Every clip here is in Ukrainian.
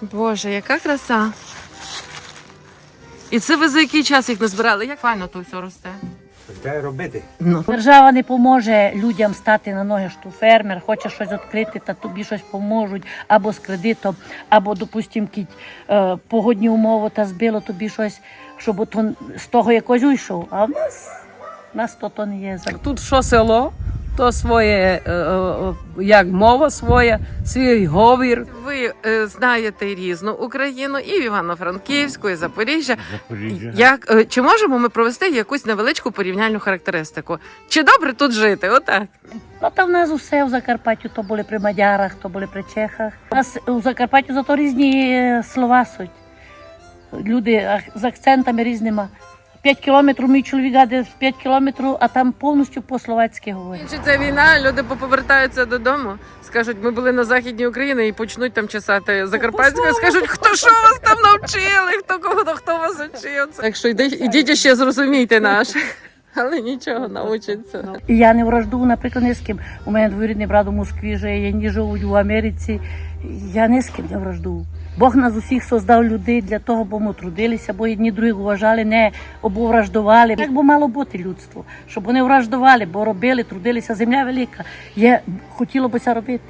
Боже, яка краса. І це ви за який час їх назбирали? Як файно то все росте. Треба робити. Ну. Держава не поможе людям стати на ноги, що фермер хоче щось відкрити, та тобі щось поможуть або з кредитом, або, допустим, кіть, е, погодні умови та збило тобі щось, щоб от з того якось уйшов. А в нас, в нас то, то не є. за- Тут що село, то своє, е, е, як мова своя, свій говір. Ви е, знаєте різну Україну і в Івано-Франківську, і Запоріжжя. Запоріжжя. Як, е, чи можемо ми провести якусь невеличку порівняльну характеристику? Чи добре тут жити? Отак. Ну, та в нас усе в Закарпаттю, то були при мадярах, то були при чехах. У нас у Закарпаттю зато різні е, слова суть. Люди з акцентами різними. П'ять кілометрів мій чоловік гаде 5 кілометрів, а там повністю по-словацьки говорять. Закінчиться війна, люди повертаються додому, скажуть, ми були на західній Україні і почнуть там чесати Закарпатською. Скажуть, хто що вас там навчили, хто кого хто вас учив. Так що йдіть, ще зрозумійте наших. Але нічого научиться. Я не вражду, наприклад, ні з ким. У мене двоюрідний брат у Москві живе, я не живуть в Америці. Я ні з ким не вражду. Бог нас усіх создав людей для того, бо ми трудилися, бо одні других вважали, не або враждували. Як би мало бути людство, щоб вони враждували, бо робили, трудилися. Земля велика. Є, хотіло б це робити.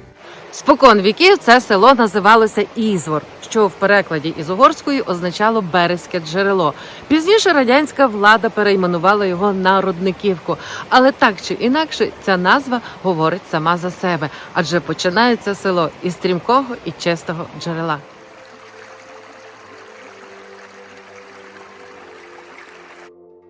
Спокон віків це село називалося Ізвор, що в перекладі із угорської означало березьке джерело. Пізніше радянська влада перейменувала його на Рудниківку. Але так чи інакше, ця назва говорить сама за себе, адже починається село із стрімкого і чистого джерела.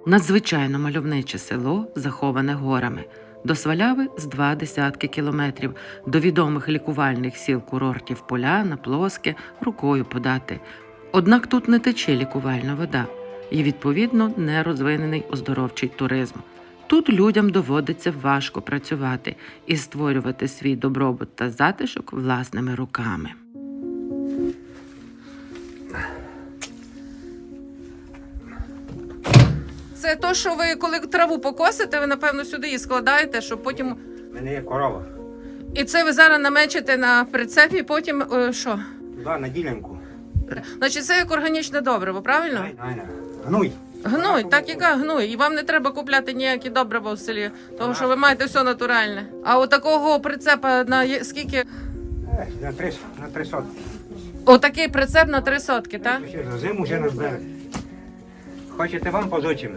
Надзвичайно мальовниче село, заховане горами. До Сваляви з два десятки кілометрів, до відомих лікувальних сіл курортів Поляна, Плоске рукою подати. Однак тут не тече лікувальна вода і, відповідно, не розвинений оздоровчий туризм. Тут людям доводиться важко працювати і створювати свій добробут та затишок власними руками. Це то, що ви коли траву покосите, ви напевно сюди її складаєте, щоб потім. У мене є корова. І це ви зараз намечите на прицепі, потім е, що? Туди, на ділянку. Значить, це як органічне добриво, правильно? Ай, ай, ай. Гнуй. Гнуй, так яка гнуй. І вам не треба купляти ніякі добрива в селі, тому що ви маєте все натуральне. А от такого прицепа на є- скільки? Е, На три, на три сотки. Отакий прицеп на три сотки, так? Ще за зиму вже назбере. Хочете вам позичимо?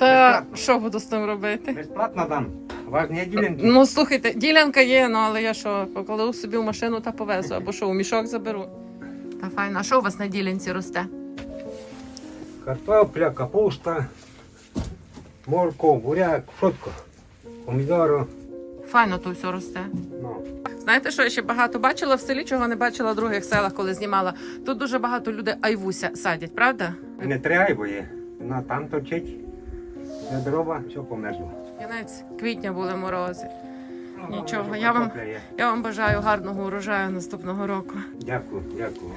Та що буду з тим робити? Безплатно дам. У вас не ділянки? Ну слухайте, ділянка є, ну але я що, покладу собі в машину та повезу, або що, у мішок заберу. Та файно, а що у вас на ділянці росте? Картопля, капуста, морков, буряк, шутко. Помідору. Файно то все росте. Ну. Знаєте, що я ще багато бачила в селі, чого не бачила в других селах, коли знімала. Тут дуже багато людей айвуся садять, правда? Не три бо є. Вона там точить. Для дрова, все померзло. Кінець квітня були морози. Ну, Нічого, я вам- Я вам бажаю гарного урожаю наступного року. Дякую, дякую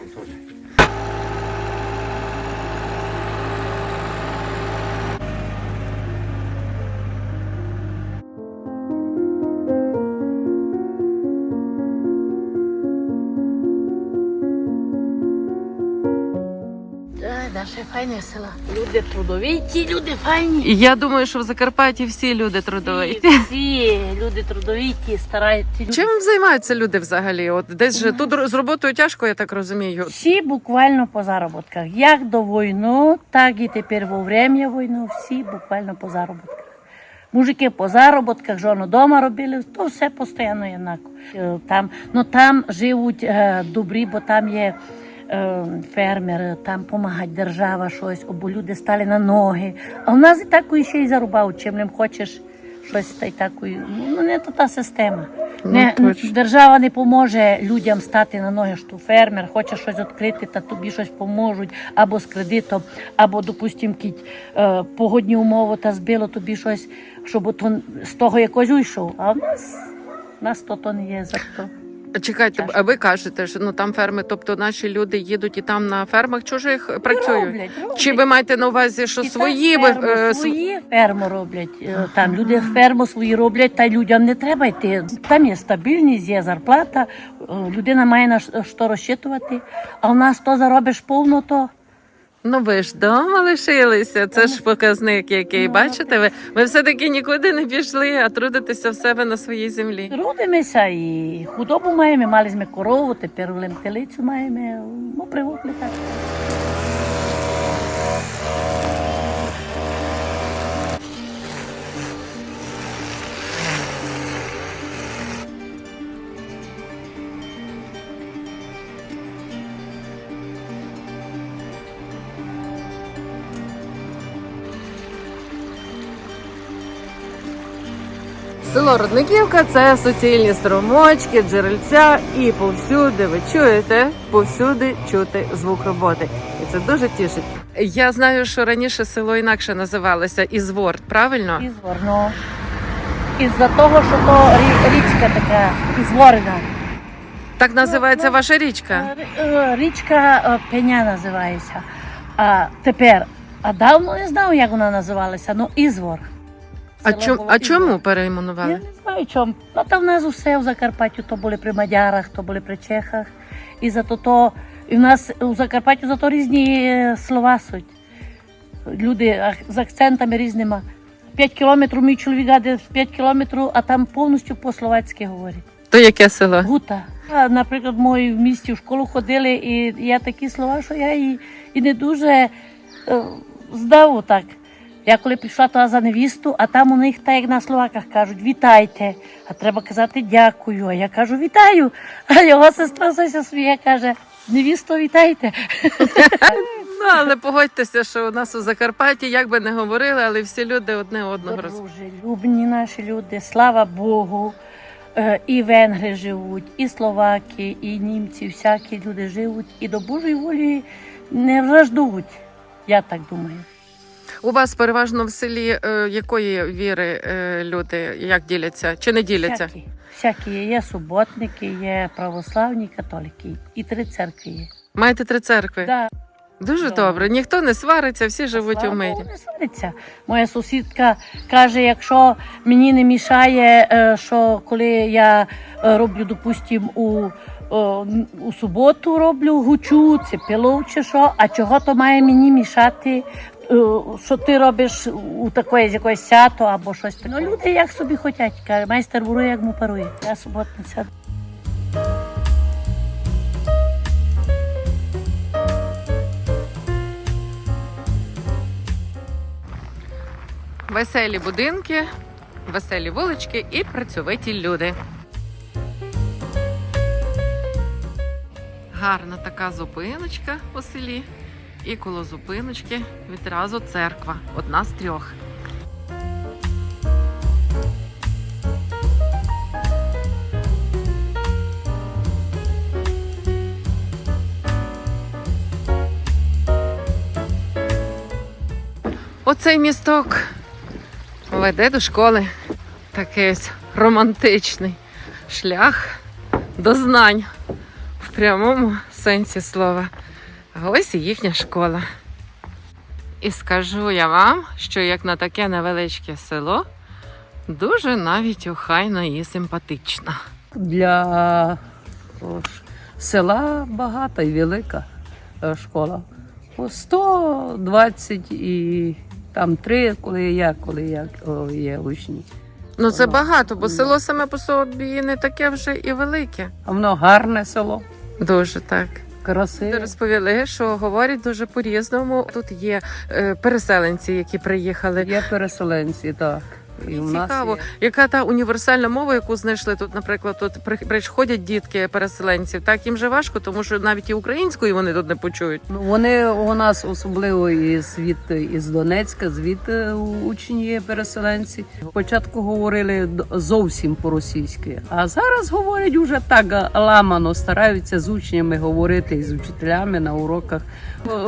Наше файне село. Люди трудовиті, люди файні. І я думаю, що в Закарпатті всі люди трудовиті. Всі люди трудовиті, стараються. Чим займаються люди взагалі? От десь же тут з роботою тяжко, я так розумію. Всі буквально по заробітках. Як до війни, так і тепер во время війни, всі буквально по заробітках. Мужики по заробітках, жону вдома робили, то все постійно однаково. Е, Там, ну, там живуть е, добрі, бо там є фермери, там допомагає держава щось, або люди стали на ноги. А в нас і такої ще й зарубав, чим не хочеш щось та й такої. Ну, не то та система. Не, Ну, держава не поможе людям стати на ноги, що фермер хоче щось відкрити, та тобі щось поможуть або з кредитом, або, допустим, кіть, е, погодні умови та збило тобі щось, щоб от з того якось уйшов. А в нас, в нас то, то не є за то. Чекайте, а ви кажете, що ну там ферми, тобто наші люди їдуть і там на фермах чужих працюють. Роблять, роблять. Чи ви маєте на увазі, що І свої ви ферму, е, свої ферму роблять. Е, Там люди ферму свої роблять, та людям не треба йти. Там є стабільність, є зарплата, е, людина має на що розчитувати. А у нас то заробиш повно, то Ну ви ж вдома лишилися. Це ж показник, який Ну, бачите. Ви ви все таки нікуди не пішли, а трудитеся в себе на своїй землі. трудимося і худобу маємо, мали ми корову, тепер лемтелицю маємо. Ну, привикли так. Село Родниківка це суцільні струмочки, джерельця, і повсюди ви чуєте, повсюди чути звук роботи. І це дуже тішить. Я знаю, що раніше село інакше називалося Ізворд, правильно? Ізворно. Із-за того, що то рі- річка така ізворена. Так називається ваша річка. Е, е, Річка е, Пеня називається. А тепер, а давно не знав, як вона називалася, ну Ізвор. А, чом, а чому Я не знаю чому. Ну там в нас усе в Закарпаттю, то були при мадярах, то були при чехах. І зато то, і в нас у Закарпаттю зато різні е, слова суть. Люди з акцентами різними. 5 кілометрів мій чоловік гаде 5 кілометрів, а там повністю по-словацьки говорять. То яке село? Гута. Наприклад, мої в місті в школу ходили, і є такі слова, що я і, і не дуже е, здав так. Я коли прийшла туди за невісту, а там у них так як на словаках кажуть вітайте, а треба казати дякую. А я кажу вітаю. А його сестра Сося сміє, каже, невісто, вітайте. Ну але погодьтеся, що у нас у Закарпатті, як би не говорили, але всі люди одне одного роз. Дружелюбні наші люди, слава Богу. Е, І венгри живуть, і словаки, і німці, всякі люди живуть, і до Божої волі не враждують. Я так думаю. У вас переважно в селі е, якої віри е, люди як діляться чи не діляться? Всякі, всякі є. Є суботники, є православні, католики, і три церкви є. Маєте три церкви? Да, Дуже Да. добре. Ніхто не свариться, всі живуть слава у мирі. Богу, не свариться. Моя сусідка каже, якщо мені не мішає, е, що коли я е, роблю, допустим, у, у суботу роблю гучу, це пилов чи що, а чого то має мені мішати, що ти робиш у такої з якоїсь свято або щось таке. Ну, люди як собі хочуть, каже, майстер ворує, як му парує. Я суботниця. Веселі будинки, веселі вулички і працьовиті люди. Гарна така зупиночка у селі. І коло зупиночки відразу церква. Одна з трьох. Оцей місток веде до школи. Такий ось романтичний шлях до знань в прямому сенсі слова. А ось і їхня школа. І скажу я вам, що як на таке невеличке село, дуже навіть охайно і симпатично. Для села багата і велика е, школа. По 120 і там три, коли я, коли я о, є учні. Ну це Воно- багато, бо Ну. село саме по собі не таке вже і велике. А воно гарне село, Дуже так. Красиве. Розповіли, що говорять дуже по-різному. Тут є е, переселенці, які приїхали. Є переселенці, так. І нас Цікаво, є. яка та універсальна мова, яку знайшли тут, наприклад, тут при- приходять дітки переселенців. Так їм же важко, тому що навіть і українською вони тут не почують. Ну, вони у нас особливо і звідти із Донецька, звідти учні є переселенці. Спочатку говорили зовсім по-російськи, а зараз говорять уже так ламано, стараються з учнями говорити і з учителями на уроках.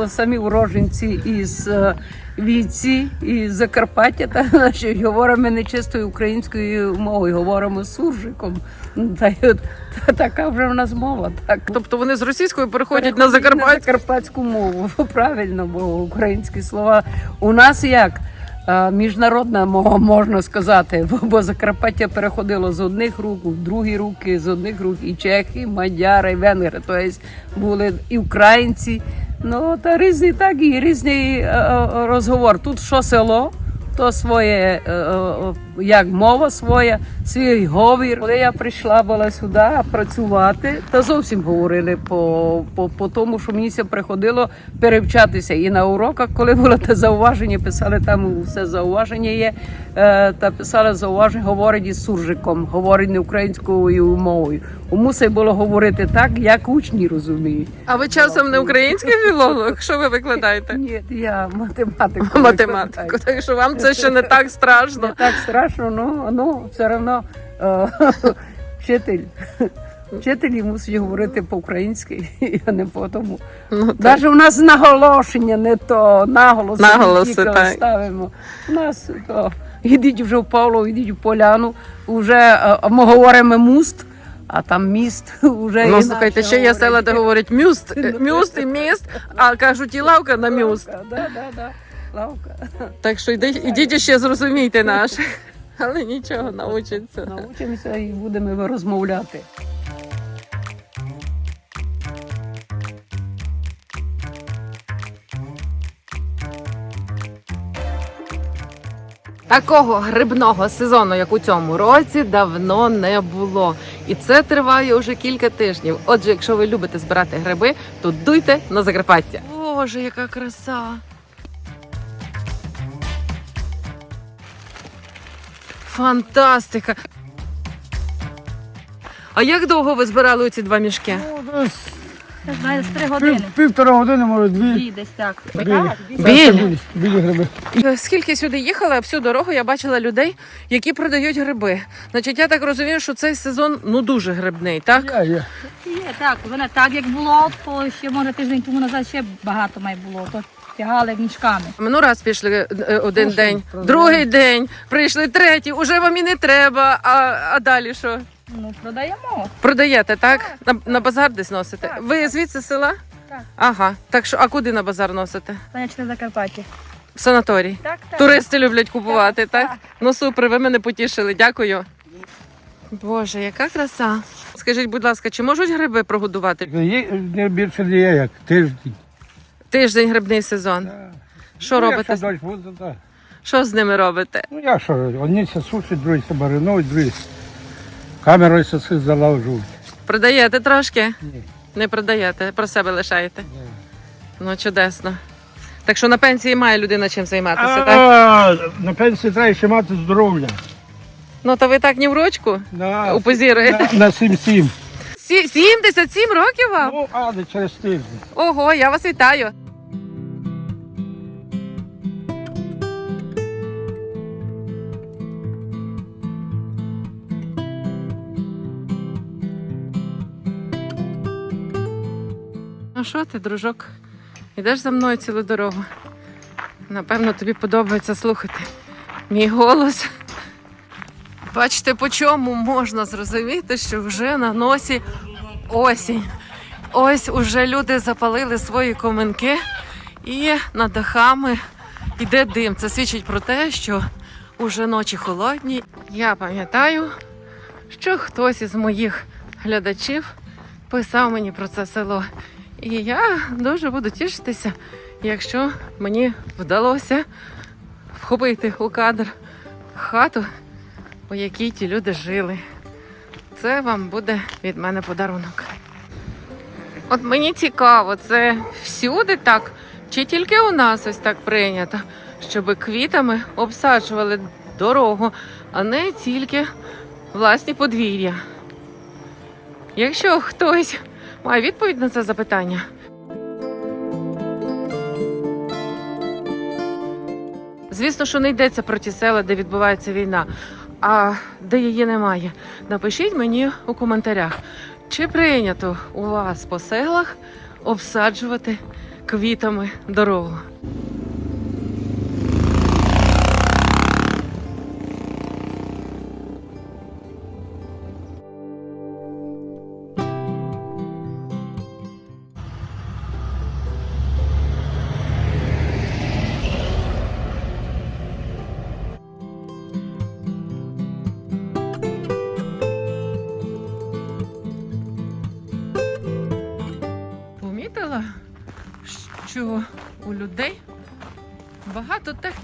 Самі уроженці із е, Війці і Закарпаття та наші говоримо не чистою українською мовою, говоримо суржиком. Та, та, така вже в нас мова. Так. Тобто вони з російської переходять на На закарпатську. закарпатську мову. Правильно, бо українські слова. У нас як? Е, Міжнародна можна сказати, бо- бо Закарпаття переходило з одних рук в другі руки, з одних рук і чехи, і мадяри, і венгри. Тобто були і українці. Ну та різні так і різний е, е, розговор. Тут що село, то своє е, е, як мова своя, свій говір. Коли я прийшла була сюди працювати, то зовсім говорили по, по, по тому, що мені приходило перевчатися. І на уроках, коли було те зауваження, писали там все зауваження є. е, Та писали зауваження, говорить із суржиком, говорить не українською мовою. Мусить було говорити так, як учні розуміють. А ви часом не український філолог? Що ви викладаєте? Ні, я математику. Математику. Так що вам це ще не так страшно. Не так страшно, ну, ну все одно е, вчитель. Вчителі мусить говорити по-українськи, а не по тому. Ну. Навіть у нас наголошення не то, наголоси, Наголоси, так. ставимо. У нас то, йдіть вже в Павло, йдіть в поляну, вже е, ми говоримо муст, а там міст вже Ну, інакше слухайте, ще є села, де говорять мюст, мюст і міст, а кажуть і лавка на мюст. Да, да, да. Лавка. Так що йдіть, ідіть ще зрозумійте наше. Але нічого, научиться. Научимося і будемо розмовляти. Такого грибного сезону, як у цьому році, давно не було. І це триває вже кілька тижнів. Отже, якщо ви любите збирати гриби, то дуйте на Закарпаття. Боже, яка краса! Фантастика! А як довго ви збирали оці два мішки? З три години. Пів, півтора години, може, дві. Дві десь так. Білі. Білі? Білі, білі гриби. Е, Скільки сюди їхала, всю дорогу я бачила людей, які продають гриби. Значить, я так розумію, що цей сезон ну дуже грибний, так? Я, я. Є, так, вона так як було, то ще може тиждень тому назад ще багато має було. То тягали мішками. Минулий раз пішли е, один Ну, день, продали. другий день, прийшли третій, уже вам і не треба. А, а далі що? Ну, продаємо. Продаєте, так? На, на базар десь носите. Так, Ви звідси з села? Так. Ага. Так що, а куди на базар носите? Сонячне Закарпаття. В санаторій. Так, так. Туристи люблять купувати, так? Так, Ну супер, ви мене потішили. Дякую. Боже, яка краса. Скажіть, будь ласка, чи можуть гриби прогодувати? Є, не більше є, як тиждень. Тиждень грибний сезон. Що Ну, робите? Якщо дощ буде, так. Що з ними робите? Ну я що, одні це сушать, другі це маринують, другі камерою все залажують. Продаєте трошки? Ні. Не продаєте, про себе лишаєте. Ну, чудесно. Так що на пенсії має людина чим займатися, так? А, на пенсії треба ще мати здоров'я. Ну то ви так ні в ручку На, упозіруєте. на, на 7-7. Сі- 77 років вам? Ну, а не через тиждень. Ого, я вас вітаю. Що ти, дружок? Йдеш за мною цілу дорогу. Напевно, тобі подобається слухати мій голос. Бачите, по чому можна зрозуміти, що вже на носі осінь. Ось уже люди запалили свої коменки і над дахами йде дим. Це свідчить про те, що уже ночі холодні. Я пам'ятаю, що хтось із моїх глядачів писав мені про це село. І я дуже буду тішитися, якщо мені вдалося вхопити у кадр хату, у якій ті люди жили. Це вам буде від мене подарунок. От мені цікаво, це всюди так, чи тільки у нас ось так прийнято, щоб квітами обсаджували дорогу, а не тільки власні подвір'я. Якщо хтось має відповідь на це запитання. Звісно, що не йдеться про ті села, де відбувається війна, а де її немає. Напишіть мені у коментарях, чи прийнято у вас по селах обсаджувати квітами дорогу.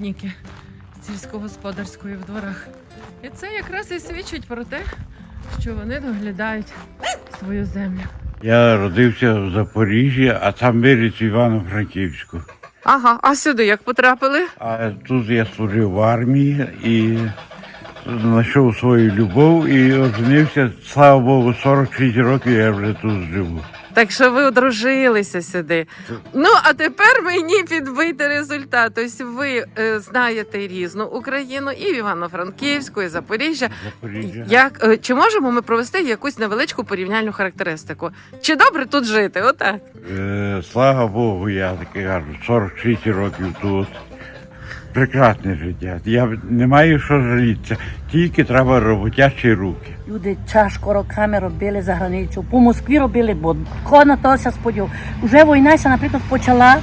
Техніки сільськогосподарської в дворах. І це якраз і свідчить про те, що вони доглядають свою землю. Я родився в Запоріжжі, а там виріс в Івано-Франківську. Ага, а сюди як потрапили? А тут я служив в армії і знайшов свою любов і оженився. Слава Богу, 46 років я вже тут живу. Так що ви одружилися сюди. Ну а тепер мені підбити результат. Тобто ви е, знаєте різну Україну і в Івано-Франківську, і Запоріжжя. Запоріжжя. Як е, чи можемо ми провести якусь невеличку порівняльну характеристику? Чи добре тут жити? Отак. Е, слава Богу, я таки кажу, 46 років тут. Прекрасне життя. Я не маю що жалітися, тільки треба роботячі руки. Люди тяжко роками робили за границю. По Москві робили, бо ко на то сподів. Уже війна наприклад, почала,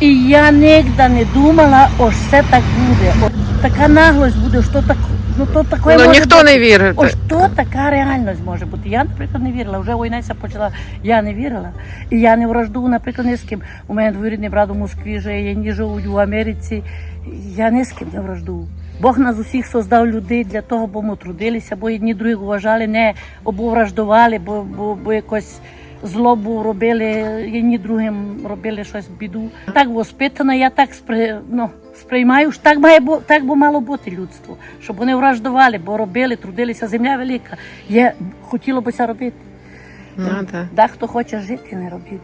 і я нігде не думала, що це так буде. Така наглость буде, що так, ну то такое Ну може ніхто бути. не вірить. Ось то така реальність може бути. Я, наприклад, не вірила. Вже війна почала, я не вірила. І я не вражду, наприклад, ні з ким. У мене двоюрідний брат у Москві живе, ні живуть у Америці. Я ні з ким не вражду. Бог нас усіх создав людей для того, бо ми трудилися, бо одні других вважали, не або враждували, бо, бо, бо якось злобу робили, одні другим робили щось біду. Так воспитана, я так спри, ну, сприймаю, що так має так би мало бути людство, щоб вони враждували, бо робили, трудилися, земля велика. Є, хотіло б це робити. Ну, так. Дехто хоче жити, не робити.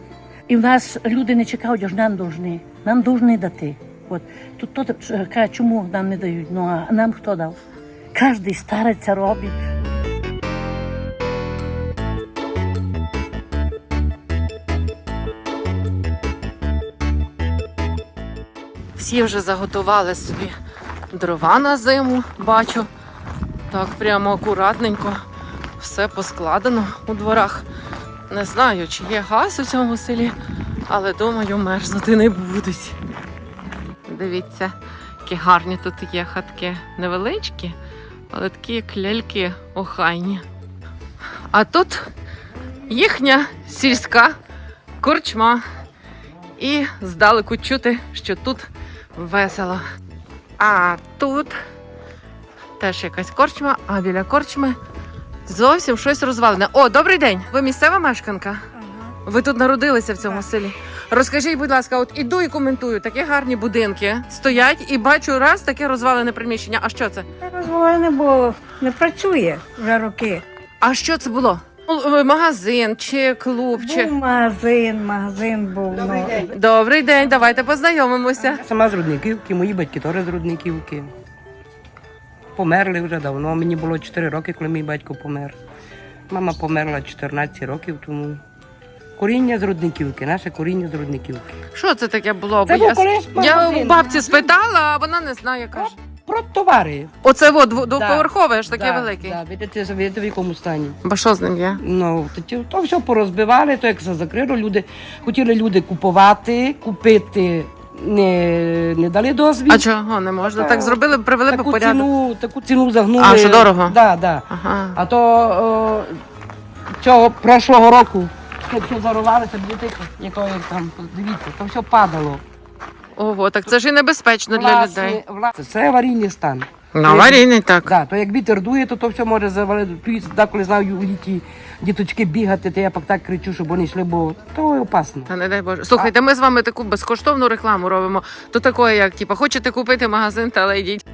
І в нас люди не чекають, аж нам должны. Нам должны дати. От тут то каже, чому нам не дають? Ну а нам хто дав? Кожний стариться робить. Всі вже заготували собі дрова на зиму, бачу. Так, прямо акуратненько. Все поскладено у дворах. Не знаю, чи є газ у цьому селі, але думаю, мерзнути не будуть. Дивіться, які гарні тут є хатки. Невеличкі, але такі як ляльки охайні. А тут їхня сільська корчма. І здалеку чути, що тут весело. А тут теж якась корчма, а біля корчми зовсім щось розвалене. О, добрий день! Ви місцева мешканка? Ви тут народилися в цьому селі. Розкажіть, будь ласка, от іду і коментую, такі гарні будинки стоять і бачу раз таке розвалене приміщення. А що це? Розвалене, бо не працює вже роки. А що це було? Ну, Магазин чи клуб, чи Був магазин, магазин був. ну, добрий день, давайте познайомимося. Сама з Рудниківки, мої батьки теж з Рудниківки. Померли вже давно. Мені було 4 роки, коли мій батько помер. Мама померла 14 років тому. Коріння з Рудниківки, наше коріння з Рудниківки. Що це таке було? Це Бо я, колись я магазин. у бабці спитала, а вона не знає, каже. Про товари. Оце от дво- двоповерхове, аж таке Да, велике. Да, видите, видите, в якому стані. Бо що з ним є? Ну, то, ті- то все порозбивали, то як все закрило, люди хотіли люди купувати, купити не, не дали дозвіл. А чого не можна? Та- Так зробили, привели по таку порядок. ціну, таку ціну загнули. А, що дорого? Да, да. Ага. А то о, цього прошлого року все, все зарувалося, дивіться, якої там, дивіться, то все падало. Ого, так це ж і небезпечно для Власне, людей. власне, це аварійний стан. На аварійний так. Да, то як вітер дує, то, то все може завалити. так Деколи знаю, у діті діточки бігати, то я пак так кричу, щоб вони йшли, бо то опасно. Та не дай Боже. Слухайте, ми з вами таку безкоштовну рекламу робимо. То такої, як типу, хочете купити магазин, та але йдіть.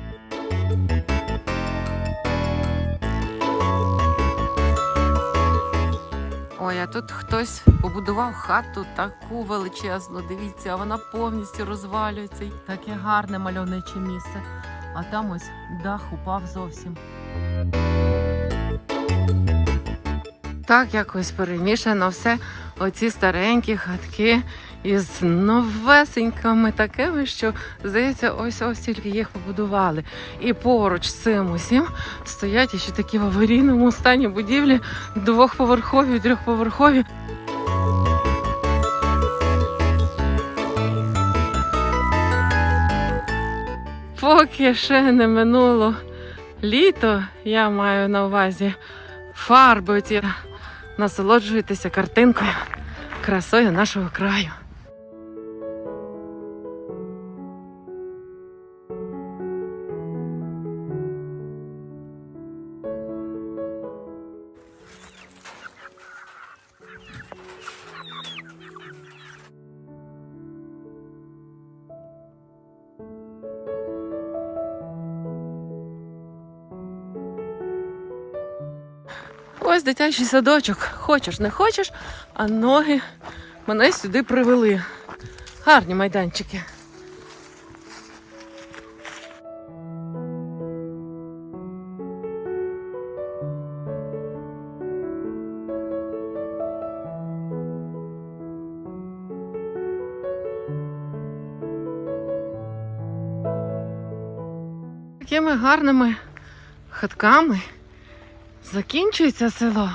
Ой, а тут хтось побудував хату таку величезну. Дивіться, вона повністю розвалюється. Таке гарне мальовниче місце. А там ось дах упав зовсім. Так якось перемішано все. Оці старенькі хатки із новесенькими такими, що здається, ось ось тільки їх побудували. І поруч з цим усім стоять ще такі в аварійному стані будівлі двохповерхові, трьохповерхові. Поки ще не минуло літо, я маю на увазі фарби. Оці. Насолоджуйтеся картинкою, красою нашого краю. Ось дитячий садочок. Хочеш, не хочеш, а ноги мене сюди привели. Гарні майданчики. Такими гарними хатками закінчується село.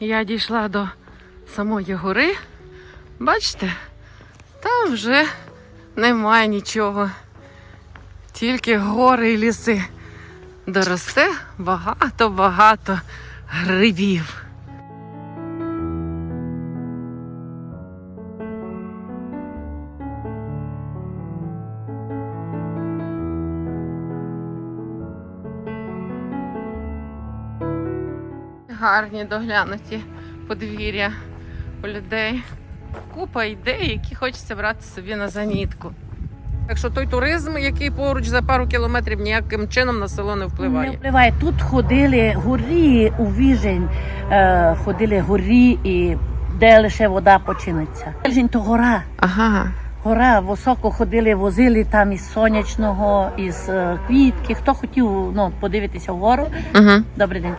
Я дійшла до самої гори. Бачите, там вже немає нічого. Тільки гори і ліси. Доросте багато-багато грибів. Гарні доглянуті подвір'я у людей. Купа ідей, які хочеться брати собі на замітку. Так що той туризм, який поруч за пару кілометрів, ніяким чином на село не впливає. Не впливає. Тут ходили горі у Віжень, е, ходили горі і де лише вода починиться. Віжень то гора. Ага. Гора високо ходили, возили там із сонячного, із е, квітки. Хто хотів ну, подивитися вгору, Угу. добрий день.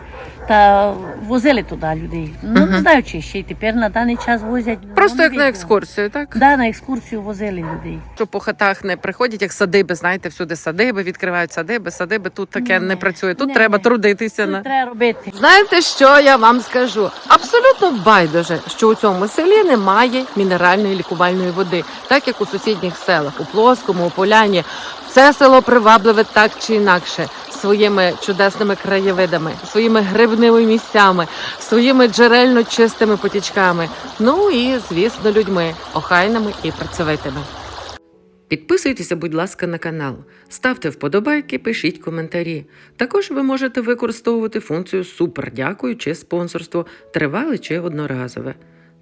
Та возили туди людей. Ну не знаю, чи ще й тепер на даний час возять. Просто як не на екскурсію, так? Да, на екскурсію возили людей. Що по хатах не приходять, як садиби, знаєте, всюди садиби, відкривають садиби, садиби. Тут таке Ні, не працює. Тут ні, треба ні. трудитися Тут на. треба робити. Знаєте, що я вам скажу? Абсолютно байдуже, що у цьому селі немає мінеральної лікувальної води, так як у сусідніх селах, у Плоскому, у Поляні. Це село привабливе так чи інакше своїми чудесними краєвидами, своїми грибними місцями, своїми джерельно чистими потічками. Ну і звісно, людьми охайними і працьовитими. Підписуйтеся, будь ласка, на канал, ставте вподобайки, пишіть коментарі. Також ви можете використовувати функцію Супер дякую чи спонсорство, тривале чи одноразове.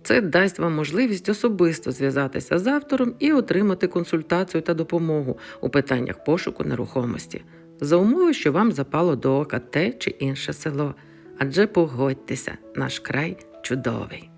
Це дасть вам можливість особисто зв'язатися з автором і отримати консультацію та допомогу у питаннях пошуку нерухомості, за умови, що вам запало до ока те чи інше село. Адже погодьтеся, наш край чудовий.